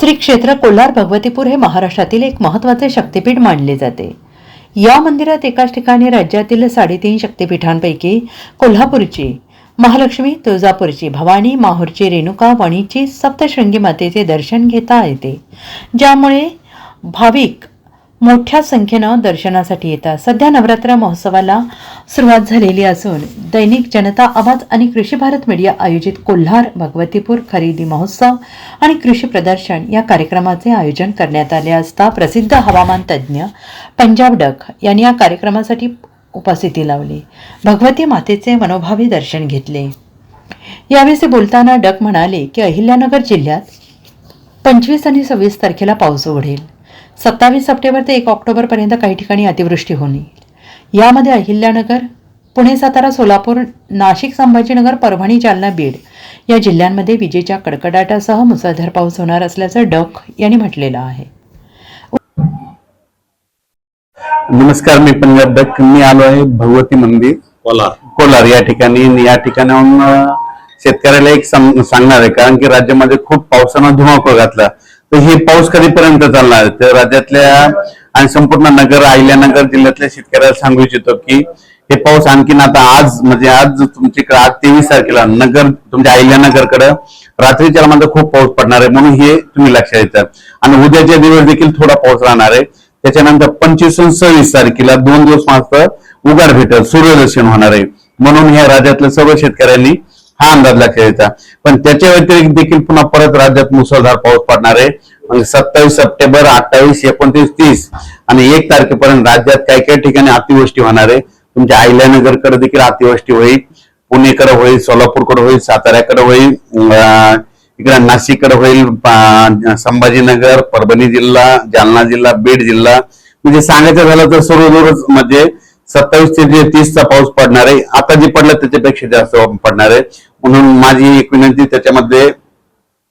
श्री क्षेत्र कोल्हार भगवतीपूर हे महाराष्ट्रातील एक महत्त्वाचे शक्तिपीठ मानले जाते. या मंदिरात एकाच ठिकाणी राज्यातील साडेतीन शक्तिपीठांपैकी कोल्हापूरची महालक्ष्मी तुळजापूरची भवानी माहूरची रेणुका वणीची सप्तशृंगी मातेचे दर्शन घेता येते. ज्यामुळे भाविक मोठ्या संख्येनं दर्शनासाठी येतात. सध्या नवरात्र महोत्सवाला सुरुवात झालेली असून दैनिक जनता आवाज आणि कृषी भारत मीडिया आयोजित कोल्हार भगवतीपूर खरेदी महोत्सव आणि कृषी प्रदर्शन या कार्यक्रमाचे आयोजन करण्यात आले असता प्रसिद्ध हवामान तज्ज्ञ पंजाब डक यांनी या कार्यक्रमासाठी उपस्थिती लावली. भगवती मातेचे मनोभावी दर्शन घेतले. यावेळी बोलताना डक म्हणाले की अहिल्यानगर जिल्ह्यात पंचवीस आणि सव्वीस तारखेला पाऊस उघडेल. सत्तावीस सप्टेंबर ते एक ऑक्टोबरपर्यंत काही ठिकाणी अतिवृष्टी होईल यामध्ये अहिल्यानगर पुणे सातारा सोलापूर नाशिक संभाजीनगर परभणी जालना बीड या जिल्ह्यांमध्ये विजेच्या कडकडाटासह मुसळधार पाऊस होणार असल्याचं डक यांनी म्हटलेलं आहे. नमस्कार मी पंजाब डक मी आलो आहे भगवती मंदिर. कोलार. कोलार या ठिकाणी. या ठिकाणाहून शेतकऱ्याला एक सांग- सांगणार आहे कारण की राज्यामध्ये खूप पावसानं धुमाकूळ घातला. तर हे पाऊस कधीपर्यंत चालणार? तर राज्यातल्या आणि संपूर्ण नगर अहिल्यानगर जिल्ह्यातल्या शेतकऱ्याला सांगू इच्छितो की हे पाऊस आणखीन आता आज म्हणजे आज तुमच्याकडे आज तेवीस तारखेला नगर तुमच्या अहिल्यानगरकडे रात्रीच्या मध्ये खूप पाऊस पडणार आहे म्हणून हे तुम्ही लक्षात येतं आणि उद्याच्या दिवस देखील थोडा पाऊस राहणार आहे. त्याच्यानंतर पंचवीस आणि सव्वीस तारखेला दोन दिवस मात्र उघाड भेटल सूर्यदर्शन होणार आहे. म्हणून ह्या राज्यातल्या सर्व शेतकऱ्यांनी हा अंदाज लक्षात पण त्याच्या व्यतिरिक्त देखील पुन्हा परत राज्यात मुसळधार पाऊस पडणार आहे. म्हणजे सत्तावीस सप्टेंबर अठ्ठावीस एकोणतीस तीस आणि एक तारखेपर्यंत राज्यात काही काही ठिकाणी अतिवृष्टी होणार आहे. तुमच्या अहिल्यानगरकडे देखील अतिवृष्टी होईल. पुणेकडे होईल सोलापूरकडे होईल साताऱ्याकडे होईल इकडे नाशिककडे होईल संभाजीनगर परभणी जिल्हा जालना जिल्हा बीड जिल्हा. म्हणजे सांगायचं झालं तर सर्वदूरच म्हणजे सत्तावीस ते जे तीसचा पाऊस पडणार आहे आता जे पडलं त्याच्यापेक्षा जास्त पडणार आहे. म्हणून माझी एक विनंती त्याच्यामध्ये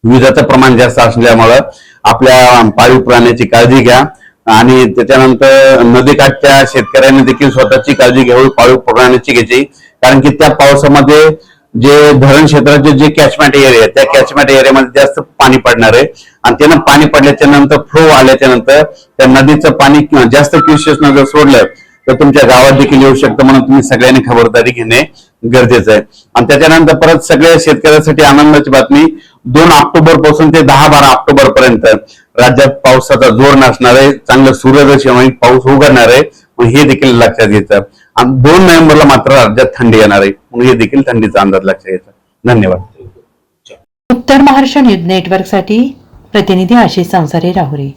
विजाचं प्रमाण जास्त असल्यामुळं आपल्या पाळीव प्राण्याची काळजी घ्या. आणि त्याच्यानंतर नदीकाठच्या शेतकऱ्यांनी देखील स्वतःची काळजी घ्यावी पाळीव प्राण्याची घ्यायची. कारण की त्या पावसामध्ये जे धरण क्षेत्राचे जे कॅचमेंट एरिया त्या कॅचमेंट एरियामध्ये जास्त पाणी पडणार आहे. आणि त्यानं पाणी पडल्याच्या नंतर फ्लो आल्याच्यानंतर त्या नदीचं पाणी किंवा जास्त क्युशियस जर सोडलं तर तुमच्या गावात देखील येऊ शकतं म्हणून तुम्ही सगळ्यांनी खबरदारी घेणे गरजेचं आहे. आणि त्याच्यानंतर परत सगळ्या शेतकऱ्यांसाठी आनंदाची बातमी. दोन ऑक्टोबरपासून ते दहा बारा ऑक्टोबर पर्यंत राज्यात पावसाचा जोर नसणार आहे. चांगलं सूर्यदर्शन होईल पाऊस उघडणार आहे. मग हे देखील लक्षात घ्यायचं आणि दोन नोव्हेंबरला मात्र राज्यात थंडी येणार आहे. म्हणून हे देखील थंडीचा अंदाज लक्षात घ्यायचा धन्यवाद. उत्तर महाराष्ट्र न्यूज नेटवर्कसाठी प्रतिनिधी आशिष संसारे राहुरी.